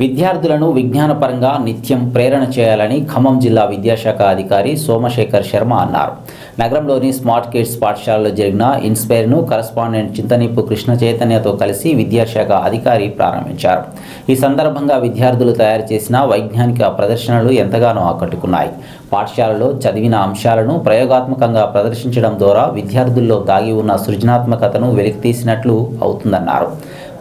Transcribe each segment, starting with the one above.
విద్యార్థులను విజ్ఞానపరంగా నిత్యం ప్రేరణ చేయాలని ఖమ్మం జిల్లా విద్యాశాఖ అధికారి సోమశేఖర్ శర్మ అన్నారు. నగరంలోని స్మార్ట్ కిడ్స్ పాఠశాలలో జరిగిన ఇన్స్పైర్ను కరస్పాండెంట్ చింతనిప్పు కృష్ణ చైతన్యతో కలిసి విద్యాశాఖ అధికారి ప్రారంభించారు. ఈ సందర్భంగా విద్యార్థులు తయారు చేసిన వైజ్ఞానిక ప్రదర్శనలు ఎంతగానో ఆకట్టుకున్నాయి. పాఠశాలలో చదివిన అంశాలను ప్రయోగాత్మకంగా ప్రదర్శించడం ద్వారా విద్యార్థుల్లో దాగి ఉన్న సృజనాత్మకతను వెలికితీసినట్లు అవుతుందన్నారు.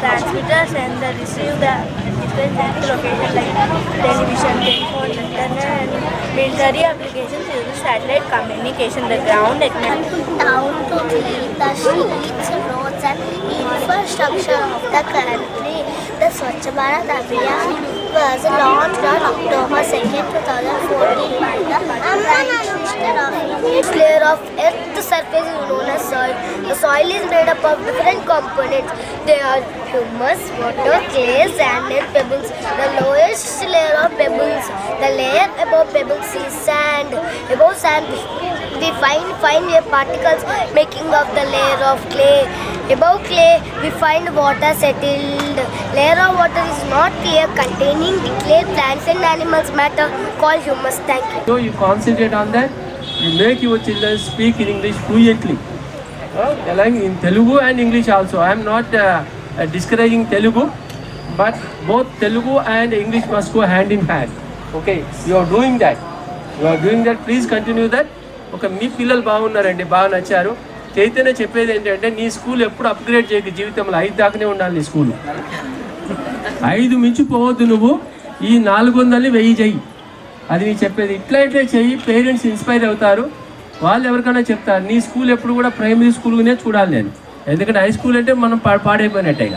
transmitters and the receive the different location like television, telephone, internet, and military applications use satellite communication. The ground technology. down to the streets, roads and infrastructure of the country. The Swachh Bharat Abhiyan was launched on October 2nd, 2014 by the Prime Minister Each layer of earth surface is known as soil. The soil is made up of different components. They are humus, water, clay, sand and pebbles. The lowest layer of pebbles, the layer above pebbles is sand. Above sand we find fine air particles making up the layer of clay. Above clay, we find water settled. Layer of water is not clear, containing decayed plants and animals matter called humus. Thank you. So you concentrate on that. చెన్నైకి వచ్చిన speak in English fluently అలాగే in Telugu and English also I'm not discouraging Telugu but both Telugu and English must go hand in hand okay you are doing that you are doing that please continue that ఒక మీ పిల్లలు బాగున్నారండి బాగా నచ్చారు. చైతన్య చెప్పేది ఏంటంటే నీ school ఎప్పుడు అప్గ్రేడ్ చేయదు జీవితంలో ఐదు దాకానే ఉండాలి నీ స్కూల్. ఐదు మించిపోవద్దు నువ్వు ఈ నాలుగు వందలు వెయ్యి చెయ్యి. అది నీ చెప్పేది. ఇట్లా ఇట్లా చెయ్యి పేరెంట్స్ ఇన్స్పైర్ అవుతారు. వాళ్ళు ఎవరికైనా చెప్తారు నీ స్కూల్ ఎప్పుడు కూడా ప్రైమరీ స్కూల్గానే చూడాలి నేను. ఎందుకంటే హై స్కూల్ అంటే మనం పా పాడైపోయినట్టే ఇక.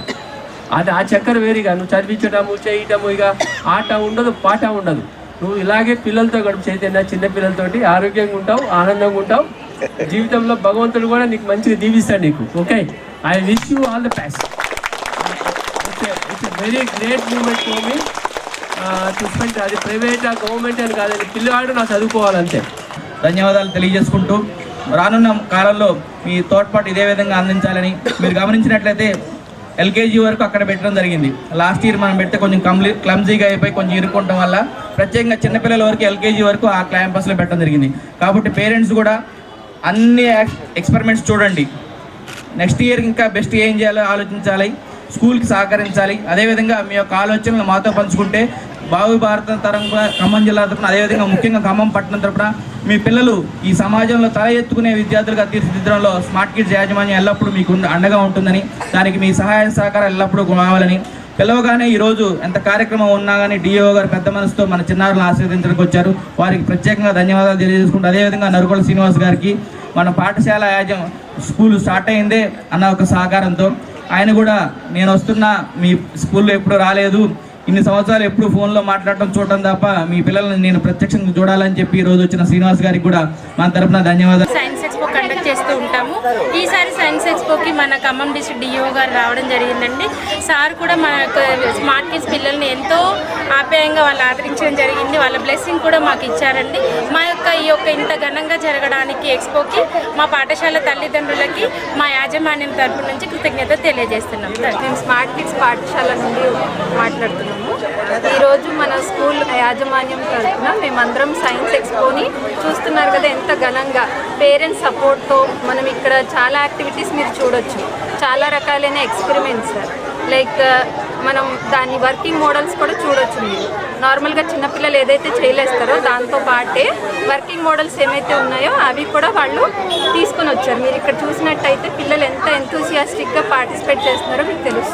అది ఆ చక్కెర వేరుగా నువ్వు చదివించడము చేయటము ఇక. ఆట ఉండదు పాట ఉండదు. నువ్వు ఇలాగే పిల్లలతో గడుపు చైతన్య చిన్న పిల్లలతోటి ఆరోగ్యంగా ఉంటావు ఆనందంగా ఉంటావు. జీవితంలో భగవంతుడు కూడా నీకు మంచిగా దీవిస్తాడు నీకు. Okay? I wish you all the best it's very great moment for me చూసుకుంటే అది ప్రైవేట్ గవర్నమెంట్ అని కాదని పిల్లవాడు నా చదువుకోవాలంతే. ధన్యవాదాలు తెలియజేసుకుంటూ రానున్న కాలంలో మీ తోడ్పాటు ఇదే విధంగా అందించాలని మీరు గమనించినట్లయితే ఎల్కేజీ వరకు అక్కడ పెట్టడం జరిగింది. లాస్ట్ ఇయర్ మనం పెడితే కొంచెం కంప్లీ క్లమ్జీగా అయిపోయి కొంచెం ఇరుక్కోవడం వల్ల ప్రత్యేకంగా చిన్నపిల్లల వరకు ఎల్కేజీ వరకు ఆ క్యాంపస్లో పెట్టడం జరిగింది. కాబట్టి పేరెంట్స్ కూడా అన్ని ఎక్స్పెరిమెంట్స్ చూడండి. నెక్స్ట్ ఇయర్ ఇంకా బెస్ట్ ఏం చేయాలో ఆలోచించాలి. స్కూల్కి సహకరించాలి. అదేవిధంగా మీ యొక్క ఆలోచనలు మాతో పంచుకుంటే భావి భారత తరంగా ఖమ్మం జిల్లా తరపున అదేవిధంగా ముఖ్యంగా ఖమ్మం పట్టణం తరపున మీ పిల్లలు ఈ సమాజంలో తల ఎత్తుకునే విద్యార్థులుగా తీర్చిదిద్దడంలో స్మార్ట్ కిడ్స్ యాజమాన్యం ఎల్లప్పుడూ మీకు అండగా ఉంటుందని దానికి మీ సహాయ సహకారాలు ఎల్లప్పుడూ కావాలని పిలవగానే ఈరోజు ఎంత కార్యక్రమం ఉన్నా కానీ డిఓ గారు పెద్ద మనసుతో మన చిన్నారులను ఆశీర్వదించడానికి వచ్చారు. వారికి ప్రత్యేకంగా ధన్యవాదాలు తెలియజేసుకుంటూ అదేవిధంగా నరుకొండ శ్రీనివాస్ గారికి మన పాఠశాల యాజం స్కూల్ స్టార్ట్ అయిందే అన్న ఒక సహకారంతో. ఆయన కూడా నేను వస్తున్నా మీ స్కూల్లో ఎప్పుడు రాలేదు. ఇన్ని సంవత్సరాలు ఎప్పుడు ఫోన్లో మాట్లాడటం చూడటం తప్ప మీ పిల్లల్ని నేను ప్రత్యక్షంగా చూడాలని చెప్పి ఈరోజు వచ్చిన శ్రీనివాస్ గారికి కూడా మా తరపున ధన్యవాదాలు. కండక్ట్ చేస్తూ ఉంటాము. ఈసారి సైన్స్ ఎక్స్పోకి మన ఖమ్మం డిస్ట్రిక్ట్ డిఓ గారు రావడం జరిగిందండి. సార్ కూడా మన యొక్క స్మార్ట్ కిడ్స్ పిల్లల్ని ఎంతో ఆప్యాయంగా వాళ్ళు ఆదరించడం జరిగింది. వాళ్ళ బ్లెస్సింగ్ కూడా మాకు ఇచ్చారండి. మా యొక్క ఈ యొక్క ఇంత ఘనంగా జరగడానికి ఎక్స్పోకి మా పాఠశాల తల్లిదండ్రులకి మా యాజమాన్యం తరపు నుంచి కృతజ్ఞత తెలియజేస్తున్నాం. మేము స్మార్ట్ కిడ్స్ పాఠశాల నుండి మాట్లాడుతున్నాము. ఈరోజు మన యాజమాన్యం తరఫున మేమందరం సైన్స్ ఎక్స్పోని చూస్తున్నారు కదా ఎంత ఘనంగా. పేరెంట్స్ సపోర్ట్తో మనం ఇక్కడ చాలా యాక్టివిటీస్ మీరు చూడొచ్చు. చాలా రకాలైన ఎక్స్పెరిమెంట్స్. లైక్ మనం దాని వర్కింగ్ మోడల్స్ కూడా చూడొచ్చు మీరు. నార్మల్గా చిన్నపిల్లలు ఏదైతే చేయలేస్తారో దాంతో పాటే వర్కింగ్ మోడల్స్ ఏమైతే ఉన్నాయో అవి కూడా వాళ్ళు తీసుకొని వచ్చారు. మీరు ఇక్కడ చూసినట్టయితే పిల్లలు ఎంత ఎంతూసియాస్టిక్గా పార్టిసిపేట్ చేస్తున్నారో మీకు తెలుస్తుంది.